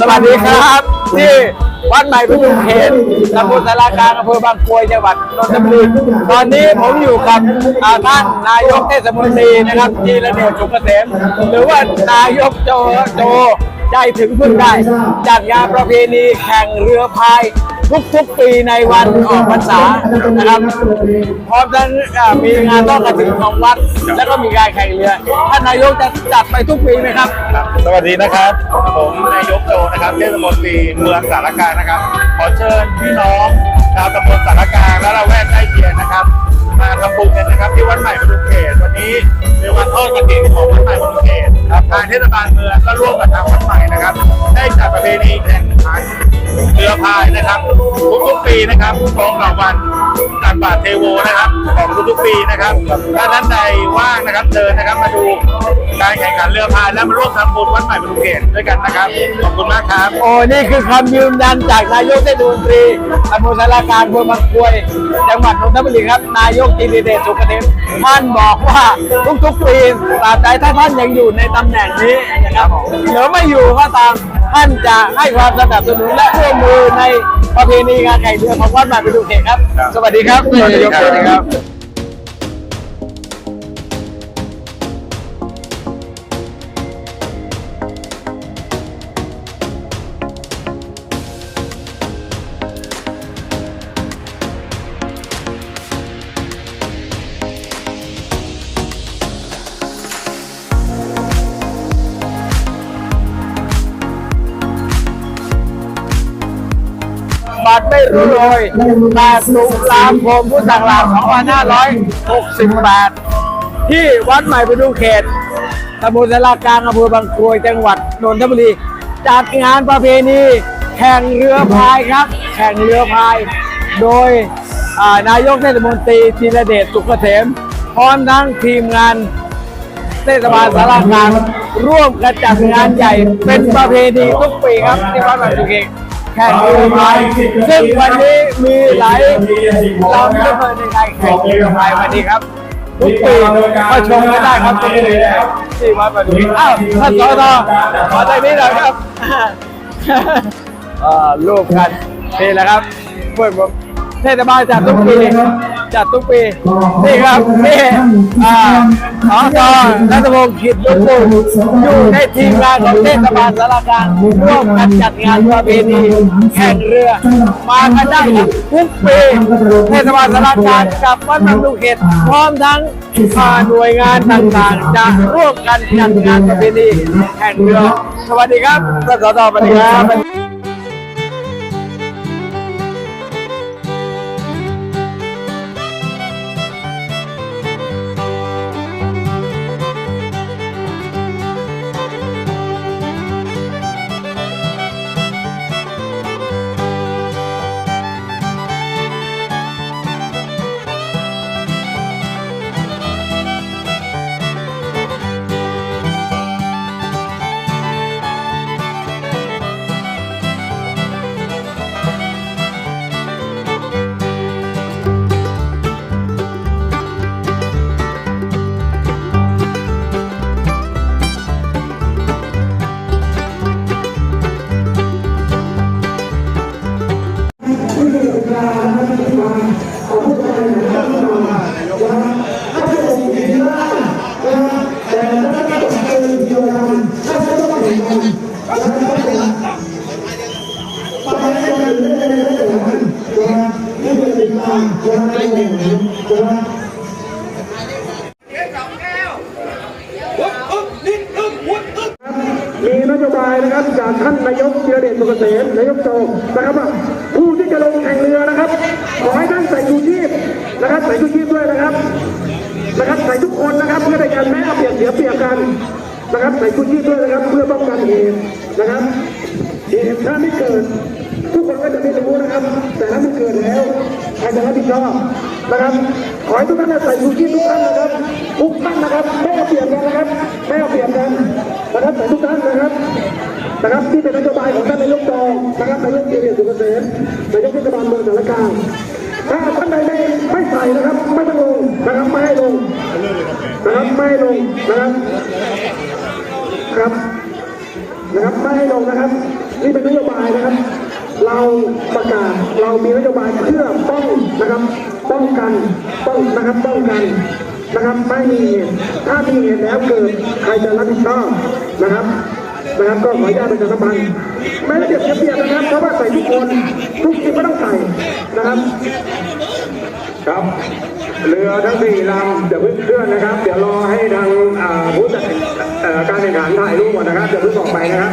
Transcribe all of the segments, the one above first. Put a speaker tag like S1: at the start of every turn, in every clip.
S1: สวัสดีครับ ที่วัดใหม่พิบูลเขตตำบลสารากลางอำเภอบางกรวยจังหวัดนนทบุรีตอนนี้ผมอยู่กับท่านนายกเทศมนตรีนะครับจีระเดชจุกเกษมหรือว่านายกโจโจใจถึงพึ่งได้ จัดงานประเพณีแข่งเรือพาย ทุกๆปีในวันออกพรรษานะครับพร้อมทั้งมีงานต้อนกระถิ่นของวัด แล้วก็มีการแข่งเรือท่านนายกจะจัดไปทุกปีไหมครับ
S2: สวัสดีนะครับ ผมนายกโจนะครับเทศมนตรีเมืองสารกลางนะครับ ขอเชิญพี่น้องชาวตำบลสารกลางและละแวกใกล้เคียงนะครับมาทำบุญกันนะครับที่วัดใหม่บรรลุเขตวันนี้เป็นวันทอดกฐินของวัดใหม่บรรลุเขตครับทางเทศบาลเมืองก็ร่วมกับทางวัดใหม่นะครับ ได้จัดประเพณีแข่งขัน เรือพายนะครับทุกๆปีนะครับตรงกับวันตักบาตรเทโวนะครับ ของทุกๆปีนะครับถ้าท่านใดว่างนะครับเชิญนะครับมาดูการแข่งขันเรือพายและมาร่วมทำบุญวัดใหม่บรรุเขตด้วยกันนะครับขอบคุณมากครับ
S1: โอ้นี่คือคำยืนยันจากนายกเทศมนตรีตำบลสารกลางอำเภอบางกรวยจังหวัดนนทบุรีครับนายกจีรีเดชสุขเทพท่านบอกว่าทุกๆปีตราบใดถ้าท่านยังอยู่ในตำแหน่งนี้นะครับหรือไม่อยู่ก็ตาม ท่านจะให้ความสนับสนุนและร่วมมือในประเพณีงานแข่งเรือของวัดใหม่ไปดูเขตครับ
S2: ครับ
S1: สวัสดีครับ
S2: สวัสดีครับ
S1: สวัสดีครับบัตรไม่รู้เลย8ตุลาคมพุทธศักราช2568 ที่วัดใหม่ประดูเขตตำบลสารากลางอำเภอบางกรวยจังหวัดนนทบุรี จัดงานประเพณีแข่งเรือพายครับ แข่งเรือพาย โดยนายกเทศมนตรีธีรเดชสุขเกษมพร้อมทั้งทีมงานเทศบาลสารกลางร่วมกันจัดงานใหญ่เป็นประเพณีทุกปีครับที่วัดบางสุเกต แข่งเรือใบซึ่งวันนี้มีหลายลำที่มาในไทยแข่งเรือใบวันนี้ครับทุกปีก็ชมกันได้ครับทุกปีแล้วที่วัดบันทึกอ้าวท่านสอทอขอใจนี้หน่อยครับรูปกันนี่แหละครับเพื่อนผมเทศบาลจัดทุกปี จัดทุกปี นี่ครับ นี่อ่าสอทรัฐพงศ์ขิดลุกปูอยู่ในทีมงานของเทศบาลสารกางร่วมกันจัดงานประเพณีแข่งเรือ มากันได้ครับทุกปีเทศบาลสารกางกับวัดบางดูเขตพร้อมทั้งอ่าหน่วยงานต่างๆ จะร่วมกันจัดงานประเพณีแข่งเรือ สวัสดีครับท่านสอทสวัสดีครับ
S3: ษมนายกโจนะครับว่าผู้ที่จะลงแข่งเรือนะครับ ขอให้ท่านใส่ชูชีพนะครับใส่ชูชีพด้วยนะครับนะครับใส่ทุกคนนะครับเพื่อในการแม้เอาเปรียบเสียเปรียบกันนะครับใส่ชูชีพด้วยนะครับ เพื่อป้องกันเหตุนะครับเหตุถ้าไม่เกิดทุกคนก็จะไม่รู้นะครับ แต่ถ้ามันเกิดแล้วใครจะรับผิดชอบนะครับ ขอให้ทุกท่านใส่ชูชีพทุกท่านนะครับทุกท่านนะครับไม่เอาเปรียบกันนะครับไม่เอาเปรียบกันนะครับใส่ทุกท่านนะครับ นะครับที่เป็นนโยบายของท่านนายกจอนะครับนายกเกียรติสุขเกษมนายกเทศบาลเมืองสารคามถ้าท่านใดไม่ไม่ใส่นะครับไม่ต้องลงนะครับไม่ให้ลงนะครับไม่ให้ลงนะครับครับนะครับไม่ให้ลงนะครับ นี่เป็นนโยบายนะครับ เราประกาศเรามีนโยบายเพื่อป้องนะครับป้องกันป้องนะครับป้องกันนะครับไม่มีถ้ามีเหตุแล้วเกิดใครจะรับผิดชอบนะครับ นะครับก็ขออนุญาตประชาสัมพันธ์ไม่ได้เปรียเทียบนะครับเพราะว่าใส่ทุกคนทุกทีก็ต้องใส่นะครับ
S4: ครับเรือทั้งสี่ลำเดี๋ยวเพิ่งเคลื่อนนะครับ เดี๋ยวรอให้ทางผู้จัดการแข่งขันถ่ายรูปก่อนนะครับเดี๋ยวเพิ่งออกไปนะครับ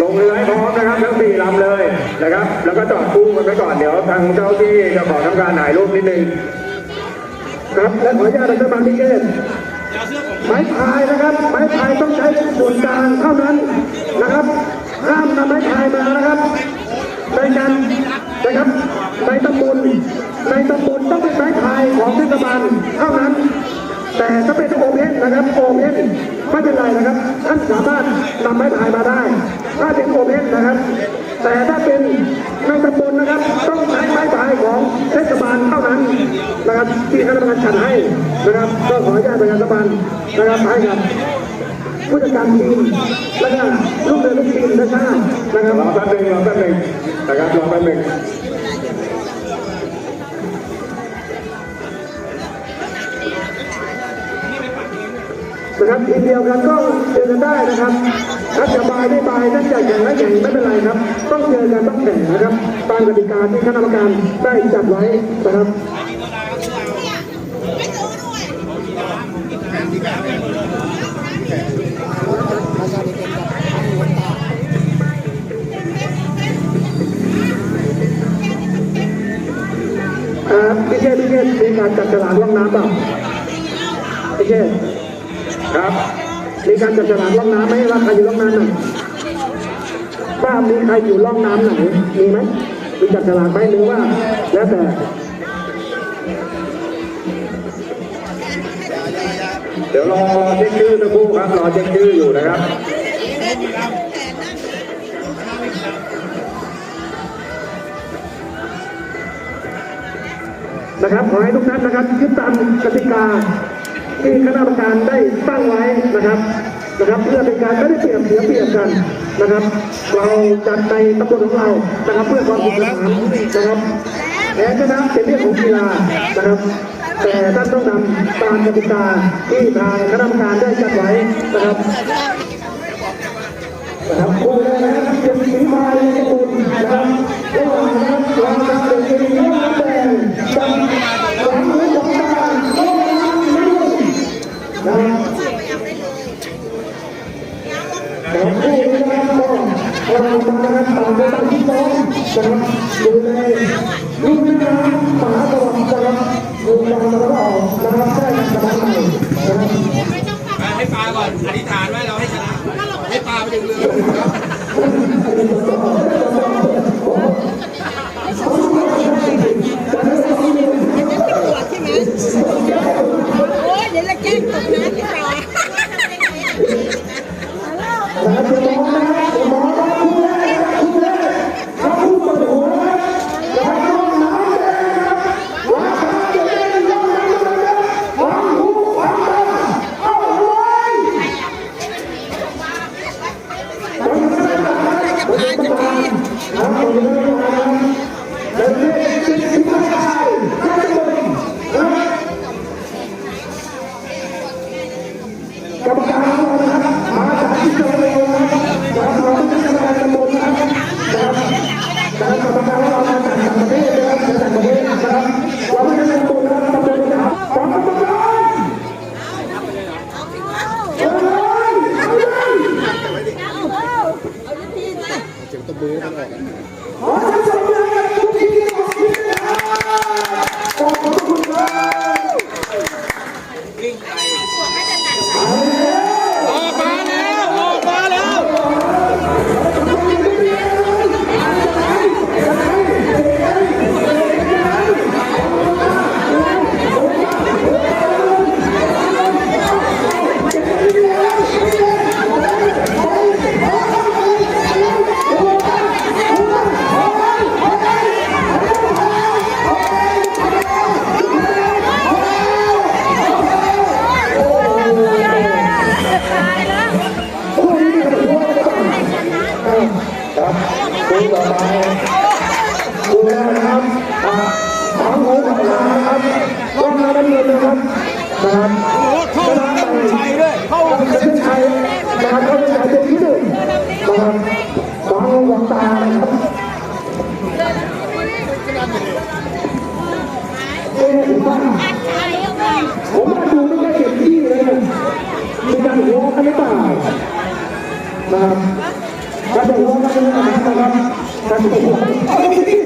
S4: ลงเรือให้พร้อมนะครับทั้งสี่ลำเลยนะครับ แล้วก็จอดคู่กันไว้ก่อนเดี๋ยวทางเจ้าที่จะขอทำการถ่ายรูปนิดนึง
S3: ครับและขออนุญาตรัฐบาลพิเศษ ไม้พายนะครับ ไม้พายต้องใช้ส่วนกลางเท่านั้นนะครับ ห้ามนำไม้พายมานะครับในการนะครับในตำบลในตำบลต้องเป็นไม้พายของเทศบาลเท่านั้น แต่ถ้าเป็นโอเพนนะครับโอเพนไม่เป็นไรนะครับ ท่านสามารถนำไม้พายมาได้ ถ้าเป็นโอเพนนะครับ แต่ถ้าเป็น ในตำบลนะครับ ต้องใช้ไม้พายของเทศบาลเท่านั้นนะครับที่คณะกรรมการจัดให้นะครับ ก็ขออนุญาตประชาสัมพันธ์นะครับให้กับผู้จัดการทีมและก็ลูกเรือลูกทีมนะชาตินะครับ
S4: รอแป๊บหนึงรอแป๊บหนึงนะครับรอแป๊บหนึง
S3: นะครับทีมเดียวกันก็เจอกันได้นะครับ ถ้าจะบายไม่บายถ้าจะแข่งและแข่งไม่เป็นไรครับ ต้องเจอกันต้องแข่งนะครับตามกติกาที่คณะกรรมการได้จัดไว้นะครับอ่าพี่เชษพี่เชษมีการจัดฉลากล่องน้ำเปล่าพี่เชษ
S4: ครับ
S3: มีการจัดฉลากล่องน้ำไหมว่าใครอยู่ล่องน้ำไหนว่ามีใครอยู่ล่องน้ำไหนมีไหมมีจัดฉลากไหมหรือว่า แล้วแต่
S4: เดี๋ยวรอรอเช็คชื่อสักครู่ครับรอเช็คชื่ออยู่นะครับ
S3: นะครับขอให้ทุกท่านนะครับยึดตามกติกา ที่คณะกรรมการได้ตั้งไว้นะครับนะครับ เพื่อเป็นการไม่ได้เปรียบเสียเปรียบกันนะครับ เราจัดในตำบลของเรานะครับ เพื่อความสนุกสนานนะครับแพ้ชนะเป็นเรื่องของกีฬานะครับ แต่ท่านต้องนำตามกติกาที่ทางคณะกรรมการได้จัดไว้นะครับนะครับคู่แรกนะครับเป็นสีมาในตะบุญนะครับระหว่างนะครับรางการเป็นสีน้ำแดงกับหลังมือของการโอ้ยน้ำไม่ลุ่มนะครับ แต่คู่นี้นะครับก็เราทำนะครับต่างคนต่างที่น้องนะครับดูในลูกแม่น้ำมหาสวัสดิ์นะครับดูตามแล้วก็ออกนะครับได้กระดานใหม่นะครับ
S5: ให้ปลาก่อนอธิษฐานไว้เราให้ชนะให้ปลาไปดึงเรือ
S3: ข นะครับเข้าเส้นชัยด้วยเข้าเส้นชัยนะครับเข้าเส้นชัยเป็นที่หนึ่งนะครับสองหูของตานะครับเอ๊ะผมว่าผมว่าดูไม่ค่อยเต็มที่เลยนะมีการหัวกันหรือเปล่านะครับการหัวกันนะครับการหัวไม่